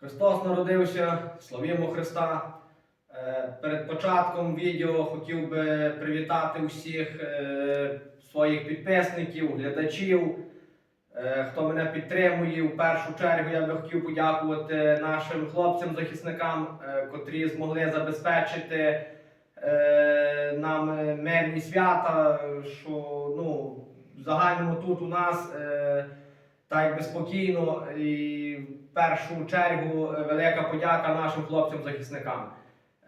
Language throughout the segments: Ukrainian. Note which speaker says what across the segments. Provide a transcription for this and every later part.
Speaker 1: Христос народився, славімо Христа. Е, Перед початком відео хотів би привітати усіх е, своїх підписників, глядачів, е, хто мене підтримує. У першу чергу я би хотів подякувати нашим хлопцям-захисникам, котрі змогли забезпечити нам мирні свята, що ну, загальному тут у нас. так якби спокійно і першу чергу е, велика подяка нашим хлопцям-захисникам,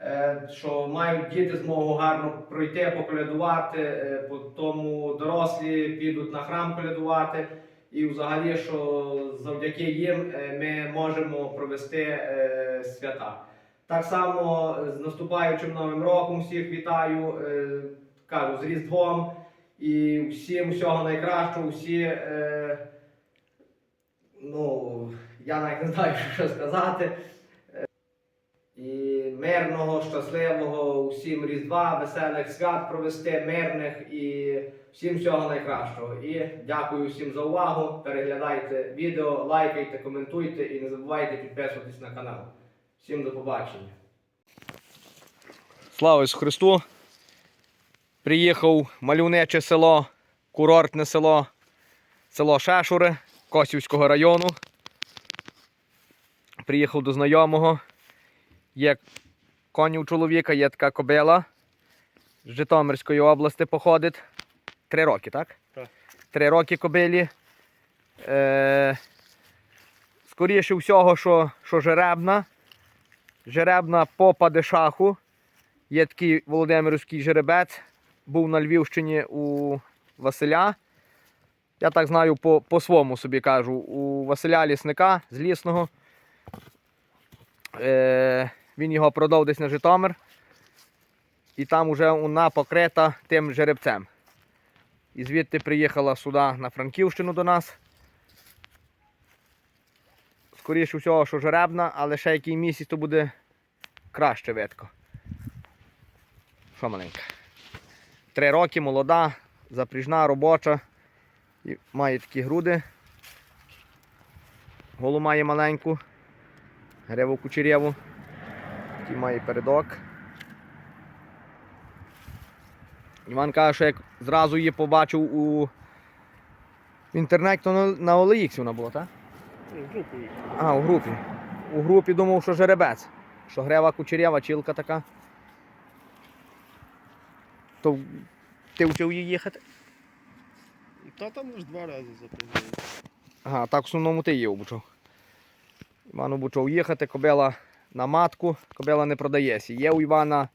Speaker 1: е, що мають діти змогу гарно пройти, поколядувати, е, по тому дорослі підуть на храм колядувати. І взагалі, що завдяки їм е, ми можемо провести е, свята. Так само з наступаючим новим роком всіх вітаю, е, кажу, з Різдвом і всім всього найкращого, всі. Е, ну, я навіть не знаю, що сказати. І мирного, щасливого, усім Різдва, веселих свят провести, мирних і всім всього найкращого. І дякую всім за увагу. Переглядайте відео, лайкайте, коментуйте і не забувайте підписуватись на канал. Всім до побачення.
Speaker 2: Слава Ісусу Христу! Приїхав в мальовниче село, курортне село, село Шешури Косівського району. Приїхав до знайомого. Є коні у чоловіка, є така кобила. З Житомирської області походить. Три роки, так?
Speaker 3: Так.
Speaker 2: Три роки кобилі. Е, скоріше всього, що, що жеребна. Жеребна по падишаху. Є такий Володимирський жеребець, був на Львівщині у Василя. Я так знаю по, по своєму собі кажу, у Василя Лісника з Лісного. Е, він його продав десь на Житомир. І там вже вона покрита тим жеребцем. І звідти приїхала сюди на Франківщину до нас. Скоріше всього, що жеребна, але ще який місяць то буде краще видко. Що маленька? Три роки, молода, запріжна, робоча. І має такі груди. Голу має маленьку. Гриву кучерєву. Такий має передок. Іван каже, що як зразу її побачив у в інтернеті, то на, на OLX вона була, так?
Speaker 3: Ну, групою.
Speaker 2: А, у групі. У групі думав, що жеребець. Що грева кучерява, чілка така. То ти вчив її їхати?
Speaker 3: Та там лише два рази запрягли.
Speaker 2: Ага, так в основному ти її обучав. Іван обучав їхати, кобила на матку, кобила не продається. Є у Івана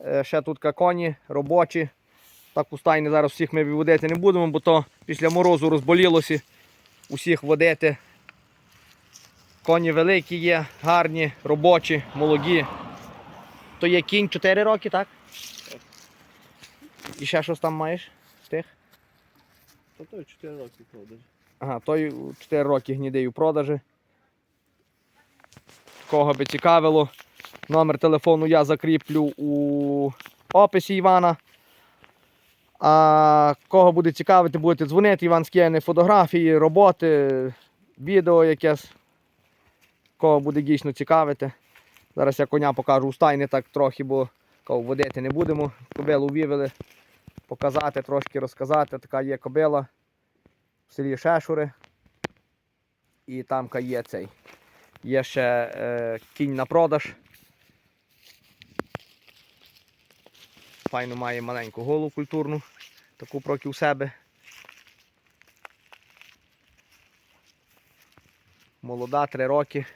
Speaker 2: е, ще тут коні робочі. Так у стайні зараз всіх ми виводити не будемо, бо то після морозу розболілося усіх водити. Коні великі є, гарні, робочі, молоді. То є кінь 4 роки, так? І ще щось там маєш з тих?
Speaker 3: Та той 4 роки продаж.
Speaker 2: Ага, той 4 роки гнідий у продажі. Кого би цікавило, номер телефону я закріплю у описі Івана. А кого буде цікавити, будете дзвонити, Іван скине фотографії, роботи, відео якесь. Кого буде дійсно цікавити. Зараз я коня покажу у стайні так трохи, бо кого водити не будемо. Кобилу вивели, показати, трошки розказати. Така є кобила в селі Шешури. І там є цей. Є ще е, кінь на продаж. Файно має маленьку голову культурну, таку проти у себе. Молода, три роки.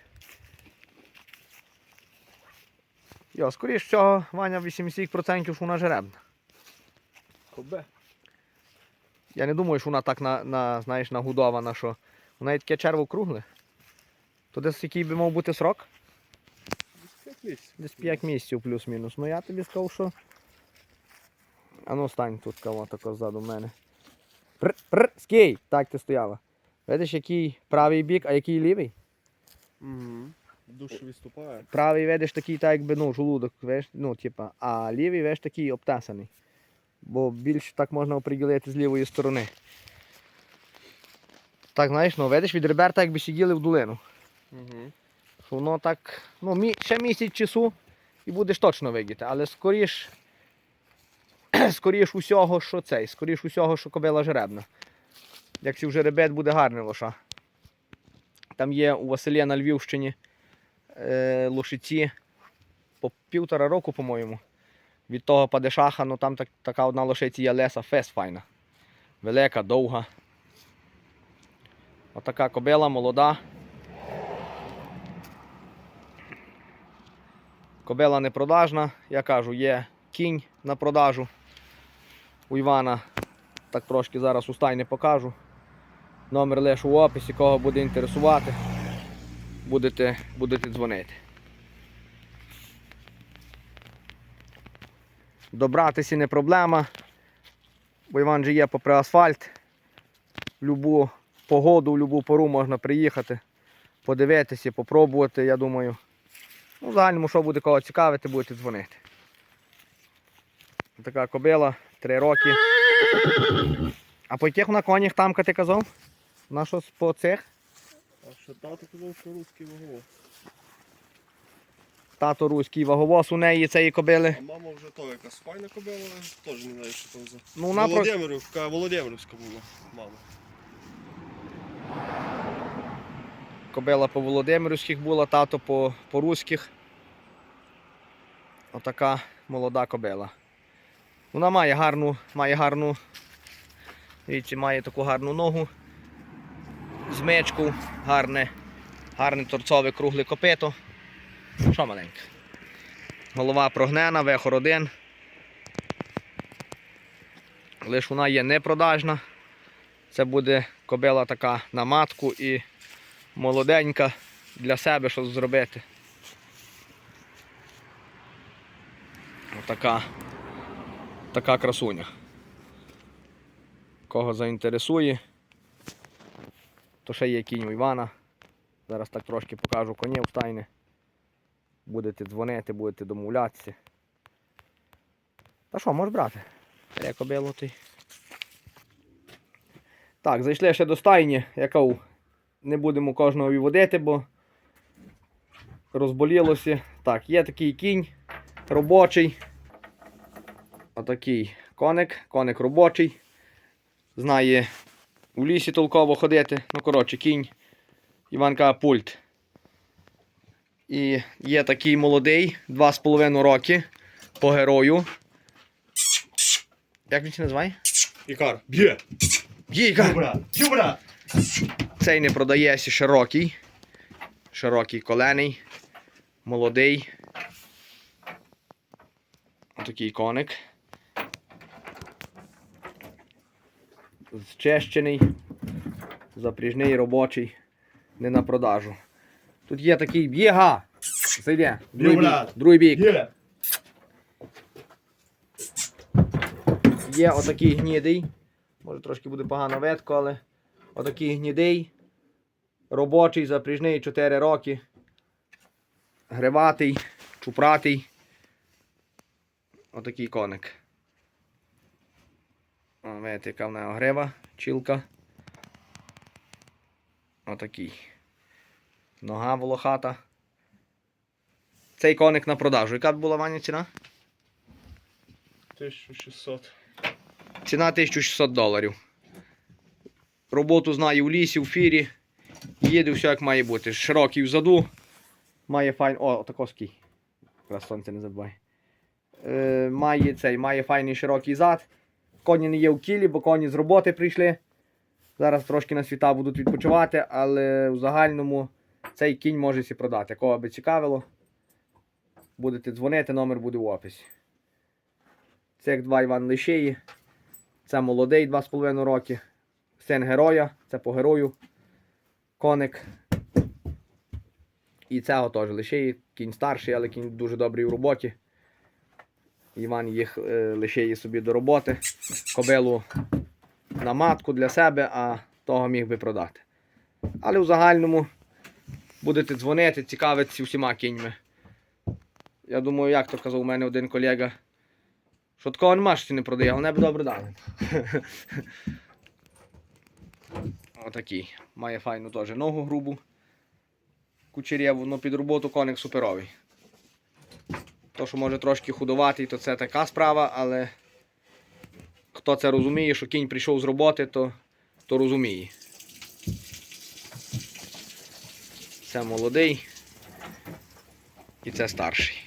Speaker 2: Йо, скоріш всього, Ваня 80% вона жеребна.
Speaker 3: Кобе.
Speaker 2: Я не думаю, що вона так на, на, знаєш, нагудована, що у неї таке черво кругле. То десь який би мав бути срок?
Speaker 3: Десь 5 місяців.
Speaker 2: Десь 5 місяців плюс-мінус. Ну я тобі сказав, що. А ну стань тут кого тако ззаду мене. Пр, пр, скій! Так ти стояла. Видиш, який правий бік, а який лівий?
Speaker 3: Угу. Душ виступає.
Speaker 2: Правий видиш такий, так якби ну, жолудок, видиш, ну, типа, а лівий видиш такий обтесаний. Бо більше так можна оприділити з лівої сторони. Так, знаєш, ну видиш, від ребер так якби сиділи в долину.
Speaker 3: Угу.
Speaker 2: Воно так, ну, мі, ще місяць часу і будеш точно видіти. Але скоріш, скоріш усього, що цей, скоріш усього, що кобила жеребна. Якщо жеребець буде гарний лоша. Там є у Василія на Львівщині е, лошиці по півтора року, по-моєму. Від того падешаха, ну там так, така одна лошиця є Леса Фес файна. Велика, довга. Отака кобила, молода. Кобила не продажна, я кажу, є кінь на продажу. У Івана так трошки зараз у стайні покажу. Номер лише у описі, кого буде інтересувати, будете, будете дзвонити. Добратися не проблема, бо Іван же є попри асфальт. В любу погоду, в любу пору можна приїхати, подивитися, попробувати, я думаю. Ну, в загальному, що буде кого цікавити, будете дзвонити. Така кобила, 3 роки. А по яких вона конях тамка ти казав? На що по цих?
Speaker 3: А що тато казав, що русський вагово.
Speaker 2: Тато руський ваговоз у неї цієї кобили.
Speaker 3: А мама вже то якась файна кобила, теж не знаю, що то за.
Speaker 2: Ну, вона про...
Speaker 3: Володимирівка, Володимирівська була, мама.
Speaker 2: Кобила по Володимирівських була, тато по, по руських. Отака молода кобила. Вона має гарну, має гарну, дивіться, має таку гарну ногу, змичку, гарне, гарне торцове кругле копито. Що маленьке? Голова прогнена, вехор один. Лиш вона є непродажна. Це буде кобила така на матку і молоденька для себе щось зробити. Отака така красуня. Кого заінтересує, то ще є кінь у Івана. Зараз так трошки покажу конів стайни. Будете дзвонити, будете домовлятися. Та що, можеш брати? Як кобилу ти. Так, зайшли ще до стайні, яка у не будемо кожного виводити, бо розболілося. Так, є такий кінь робочий. Отакий коник, коник робочий. Знає у лісі толково ходити. Ну, коротше, кінь Іванка пульт. І є такий молодий, 2,5 роки по герою. Як він це називає?
Speaker 3: Ікар, б'є!
Speaker 2: Гійка!
Speaker 3: Юбра! Юбра!
Speaker 2: Цей не продається широкий. Широкий колений. Молодий. Отакий коник. Зчищений. Запріжний робочий. Не на продажу. Тут є такий б'єга. Зайде. Другий бік. Другий бік. Є отакий гнідий. Може трошки буде погано ветко, але отакий гнідий. Робочий, запріжний 4 роки. Гриватий, чупратий. Отакий коник. О, видите, яка в нього грива, чілка. Отакий. Нога волохата. Цей коник на продажу. Яка б була Ваня ціна?
Speaker 3: 1600.
Speaker 2: Ціна 1600 доларів. Роботу знає у лісі, у фірі. Їде все як має бути. Широкий взаду. Має файн. О, отакоский. Якраз сонце не забувай. Е, має цей, має файний широкий зад. Коні не є в кілі, бо коні з роботи прийшли. Зараз трошки на світа будуть відпочивати, але в загальному цей кінь може сі продати. Кого би цікавило, будете дзвонити, номер буде в описі. Цих два Іван Лишиї. Це молодий 2,5 роки. Син героя, це по герою. Коник. І цього теж лишиї. Кінь старший, але кінь дуже добрий у роботі. Іван їх е, лишиє собі до роботи. Кобилу на матку для себе, а того міг би продати. Але в загальному будете дзвонити, цікавитися всіма кіньми. Я думаю, як то казав у мене один колега. Що такого нема, що ти не продає, але не б добре дали. Отакий. Має файну теж ногу грубу. кучерєву, але під роботу коник суперовий. То, що може трошки худуватий, то це така справа, але хто це розуміє, що кінь прийшов з роботи, то, то розуміє. Це молодий і це старший.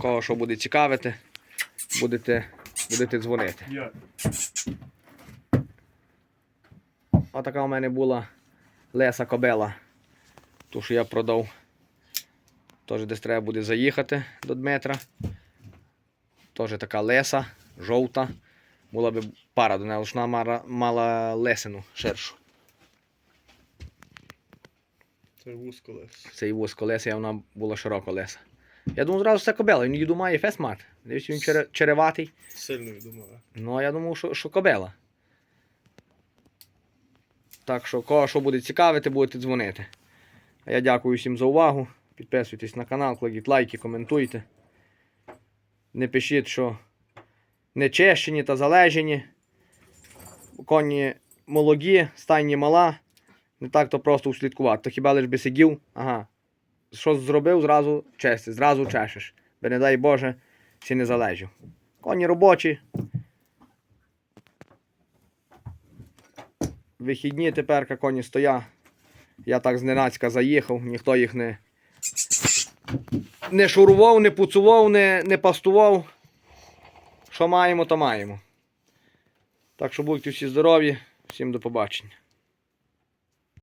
Speaker 2: Кого що буде цікавити, будете, будете дзвонити.
Speaker 3: Я.
Speaker 2: Отака у мене була леса кобела. Ту, що я продав. Теж десь треба буде заїхати до Дмитра. Теж така леса, жовта. Була би пара до неї, але вона мала, лесину ширшу.
Speaker 3: Це вузько лес.
Speaker 2: Це і вузько леса, а вона була широко леса. Я думав, зразу це кобела, він їду має фест мати. Дивіться, він череватий.
Speaker 3: Сильно відумала.
Speaker 2: Ну, я думав, що, що кобела. Так що, кого що буде цікавити, будете дзвонити. А я дякую всім за увагу. Підписуйтесь на канал, кладіть лайки, коментуйте. Не пишіть, що не чещені та залежені. Коні молоді, стайні мала. Не так то просто услідкувати. То хіба лиш би сидів, ага. Що зробив, зразу чести, зразу чешеш. Би не дай Боже, всі не залежів. Коні робочі, Вихідні тепер коні стоя. Я так зненацька заїхав, ніхто їх не, не шурував, не пуцував, не, не пастував. Що маємо, то маємо. Так що будьте всі здорові, всім до побачення.